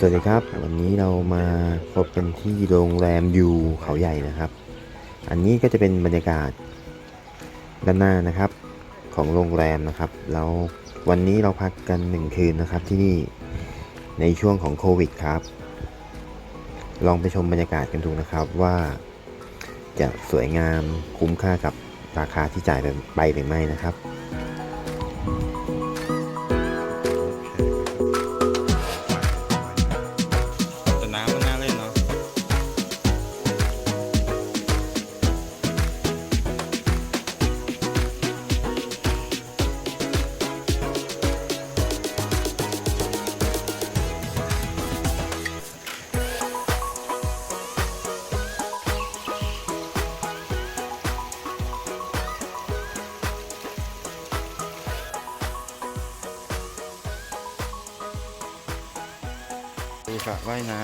สวัสดีครับ วันนี้เรามาพบกันที่โรงแรมยูเขาใหญ่นะครับ อันนี้ก็จะเป็นบรรยากาศด้านหน้านะครับของโรงแรมนะครับเราวันนี้เราพักกันหนึ่งคืนนะครับที่นี่ในช่วงของโควิดครับ ลองไปชมบรรยากาศกันดูนะครับว่าจะสวยงามคุ้มค่ากับราคาที่จ่ายไปหรือไม่นะครับ สระว่ายน้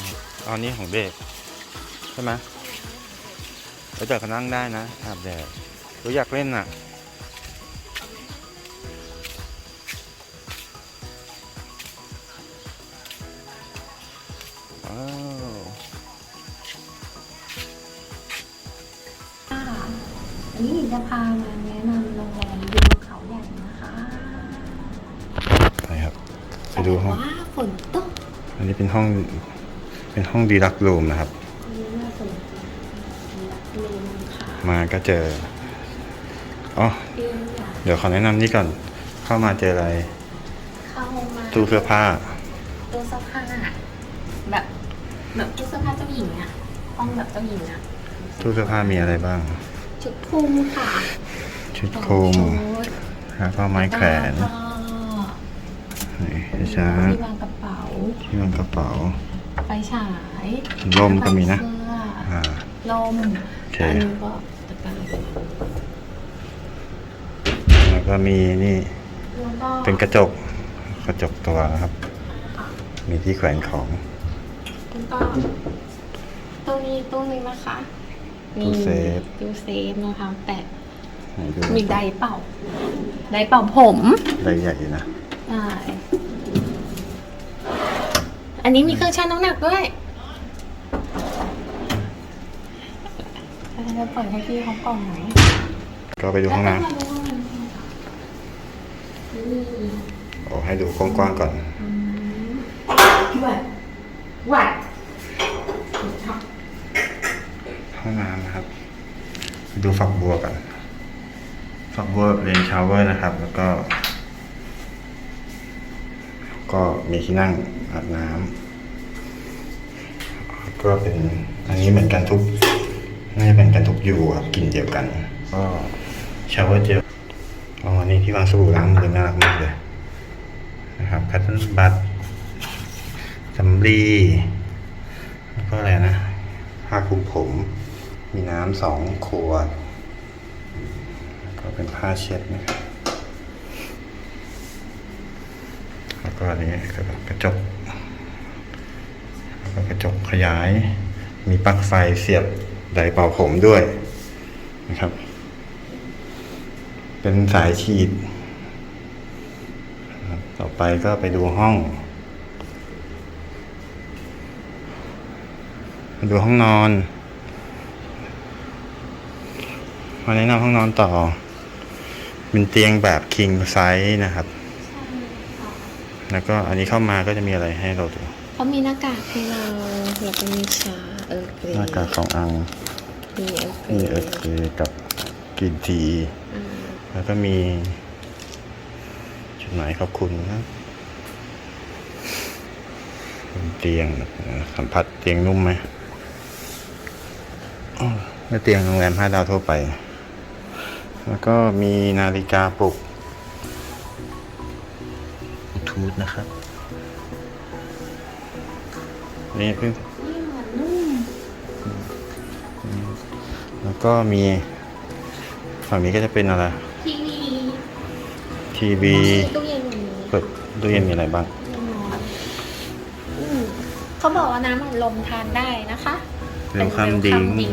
ำตอนนี้ของเด็กใช่ไหมแล้วเด็กก็นั่งได้นะอาบแดดหรืออยากเล่นอะ ว้าวค่ะวันนี้หญิงจะพามาแนะนำโรงแรมยูเขาใหญ่นะคะไปครับ ไปดูห้อง แต่ว่าฝนตก อันนี้เป็นห้องเป็นห้องดีลักรูมนะครับนี่น่าสนใจรักเลนค่ะมาก็เจออ๋อเตียงใหญ่เดี๋ยวขอแนะนำนี่ก่อน เข้ามาเจออะไร เข้ามาตู้เสื้อผ้าตู้เสื้อผ้าแบบแบบตู้เสื้อผ้าเจ้าหญิงอะห้องแบบเจ้าหญิงอะตู้เสื้อผ้ามีอะไรบ้าง ชุดคลุมค่ะ ชุดคลุมชุดแล้วก็ไม้แขวนแล้วก็นี่ชาร์จ ที่วางกระเป๋าที่วางกระเป๋า ไฟฉายร่มก็มีนะ เสื้ออ่า ลมโอเค อันนี้ก็ตะกร้ารแล้วก็มีนี่แล้วก็เป็นกระจกกระจกตัวนะครับ มีที่แขวนของ แล้วก็ตู้นี้ตู้นึงนะคะตู้เซฟ ตู้เซฟนะคะแต่ไหนดูมีไดร์เป่า ไดร์เป่าผม ได้ใหญ่อยู่นะ ใช่ อันนี้มีเครื่องชั่งน้ำหนักด้วยจะเปิดให้พี่เขาก่อนไหมก็ไปดูห้องน้นี่ำโอ้ให้ดูกว้างๆก่อนวัดวัดห้องน้ำนะครับ ดูฝักบัวกันฝักบัวเรนชาวเวอร์นะครับ แล้วก็ ก็มีที่นั่งอาบน้ำก็เป็นอันนี้เหมือนกันทุกน่าจะเป็นกันทุกยูครับกลินเดียวกัน ก็ชาวเวอร์เจลอ๋ออันนี้ที่วางสบู่ล้างมือน่ารักมากเลยนะครับแพทเทิร์นบัตสำลีแล้วก็อะไรนะผ้าคลุมผม มีน้ำสองขวด ก็เป็นผ้าเช็ดนะครับ แล้ว ก็อันนี้ก็กระจกแล้วก็กระจกขยาย มีปลั๊กไฟเสียบไดเป่าผมด้วยนะครับ เป็นสายฉีด ต่อไปก็ไปดูห้องดูห้องนอนมาแนะนำห้องนอนต่อ เป็นเตียงแบบ king size นะครับ แล้วก็อันนี้เข้ามาก็จะมีอะไรให้เราดูเขามีหน้ากากให้เราแล้วก็มีชาเออร์เกรหน้ากากของอังมีเออร์เกรนี่เอเคกับกรีนทีอ่าแล้วก็มีจดหมายขอบคุณครับเป็นเตียงนะสัมผัสเตียงนุ่มไหมอ้อไม่เตียงโรงแรมห้าดาวทั่วไป แล้วก็มีนาฬิกาปลุกบลู ทูธนะครับ นี่เพิ่งนี่เหมือนนุ่มแล้วก็มีฝั่งนี้ก็จะเป็นอะไร ทีวี ทีวีตู้เย็นอย่างนี้เปิดตู้เย็นมีอะไรบ้างอืมเขาบอกว่าน้ำอัดลมทานได้นะคะเร็วความดิ้งเป็น welcome drink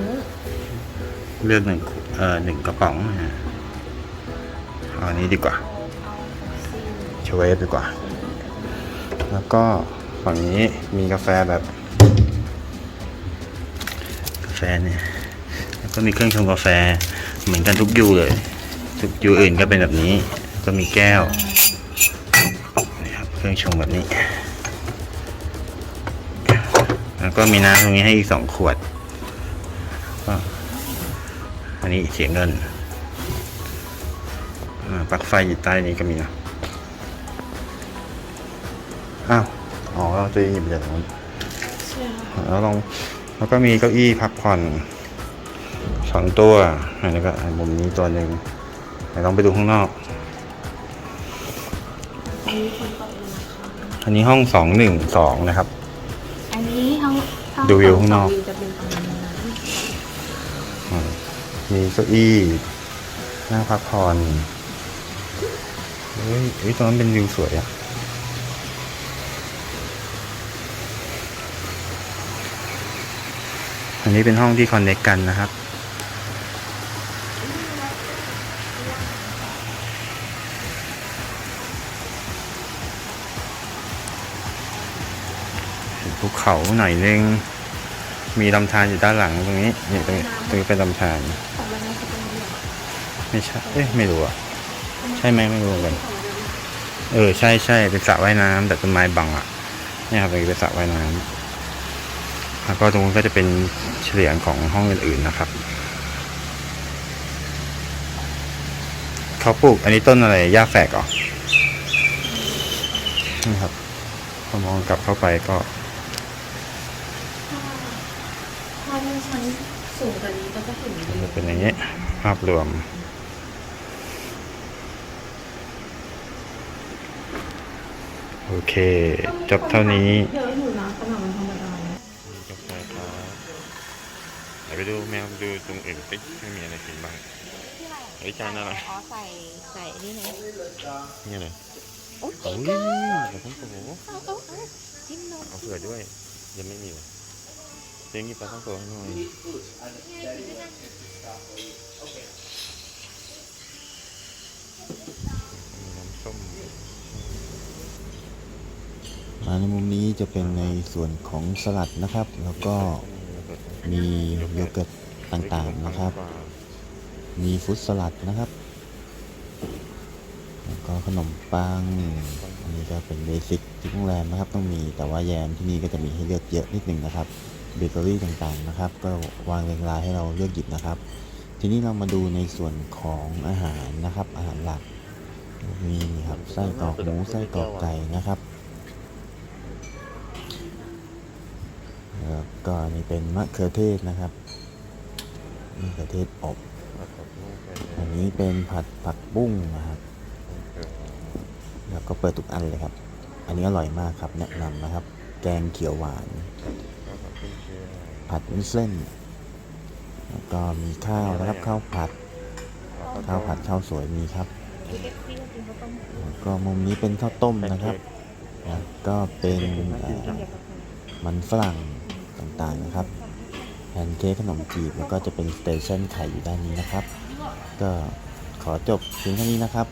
เลือกหนึ่งขวดเอ่อหนึ่งกระป๋องนะฮะเอาอันนี้ดีกว่าเอาเอาซิลเชเวฟดีกว่า แล้วก็ฝั่งนี้มีกาแฟแบบ กาแฟเนี่ยแล้วก็มีเครื่องชงกาแฟเหมือนกันทุกยูเลย ทุกยูอื่นก็เป็นแบบนี้ ก็มีแก้วนี่ครับเครื่องชงแบบนี้ แล้วก็มีน้ำตรงนี้ให้อีกสองขวดก็อันนี้เสียเงินปลั๊กไฟอยู่ใต้นี้ก็มีนะ อ้าว อ๋อเราจะหยิบจากตรงนู้นแล้วลองแล้วก็มีเก้าอี้พักผ่อนสองตัวแล้วก็มุมนี้ตัวหนึ่งเดี๋ยวลองไปดูข้างนอกอันนี้ห้องสองหนึ่งสองนะครับ อันนี้ห้องห้องดูวิวข้างนอกวิวจะเป็นประมาณนี้นะอืมมีเก้าอี้นั่งพักผ่อนเฮ้ยเฮ้ยตรงนั้นเป็นวิวสวยอะ อันนี้เป็นห้องที่คอนเนคกันนะครับ ภูเขาหน่อยนึง มีลำธารอยู่ด้านหลังตรงนี้นี่ตรงนี้ตรงนี้เป็นลำธารไม่ใช่ เอ๊ะไม่รู้อะ ใช่ไหมไม่รู้กัน เออ ใช่ใช่เป็นสระว่ายน้ำแต่ต้นไม้บังอะ นี่ครับเป็นสระว่ายน้ำ แล้วก็ตรงนู้นก็จะเป็นเฉลียงของห้องอื่นๆนะครับเขาปลูก อันนี้ต้นอะไรหญ้าแฝกเหรอนี่ครับพอมองกลับเข้าไปก็ถ้าเป็นชั้นสูงกว่านี้ก็จะเห็นวิวจะเป็นอย่างนี้ ภาพรวมโอเค จบเท่านี้เยอะอยู่นะขนาดมันธรรมดา ยวไปดูแมวดูตรงอื่นสิไม่มีอะไรกินบ้างไอ้ยจานอะไรอ๋อใส่ใส่นี่ไงนี่เลยโอ้ยโอ้ยเดี๋ยวต้องโตเอาเอาเอาจิ้มนมเอาเผื่อด้วยยังไม่มีเลยเจ๊งกี่ปลาต้องโตให้หน่อยมีน้ำส้มมาในมุมนี้จะเป็นในส่วนของสลัดนะครับ แล้วก็ มีโยเกิร์ตต่างๆนะครับ มีฟุตสลัดนะครับ แล้วก็ขนมปัง อันนี้ก็เป็นเบสิกที่โรงแรมนะครับ ต้องมี แต่ว่าแยมที่นี่ก็จะมีให้เลือกเยอะนิดนึงนะครับ เบเกอรี่ต่างๆนะครับ ก็วางเรียงรายให้เราเลือกหยิบนะครับ ทีนี้เรามาดูในส่วนของอาหารนะครับ อาหารหลัก มีนี่ครับ ไส้กรอกหมู ไส้กรอกไก่นะครับ แล้วก็นี่เป็นมะเขือเทศนะครับมะเขือเทศอบอันนี้เป็นผัดผักบุ้งนะครับ แล้วก็เปิดทุกอันเลยครับ อันนี้อร่อยมากครับแนะนำนะครับ แกงเขียวหวาน ผัดวุ้นเส้น แล้วก็มีข้าวนะครับข้าวผัด ข้าวผัดข้าวสวยมีครับ แล้วก็มุมนี้เป็นข้าวต้มนะครับ แล้วก็เป็นมันฝรั่ง ต่างๆนะครับแพนเค้กขนมจีบแล้วก็จะเป็นสเตชันไข่อยู่ด้านนี้นะครับ ก็ขอจบเพียงเท่านี้นะครับ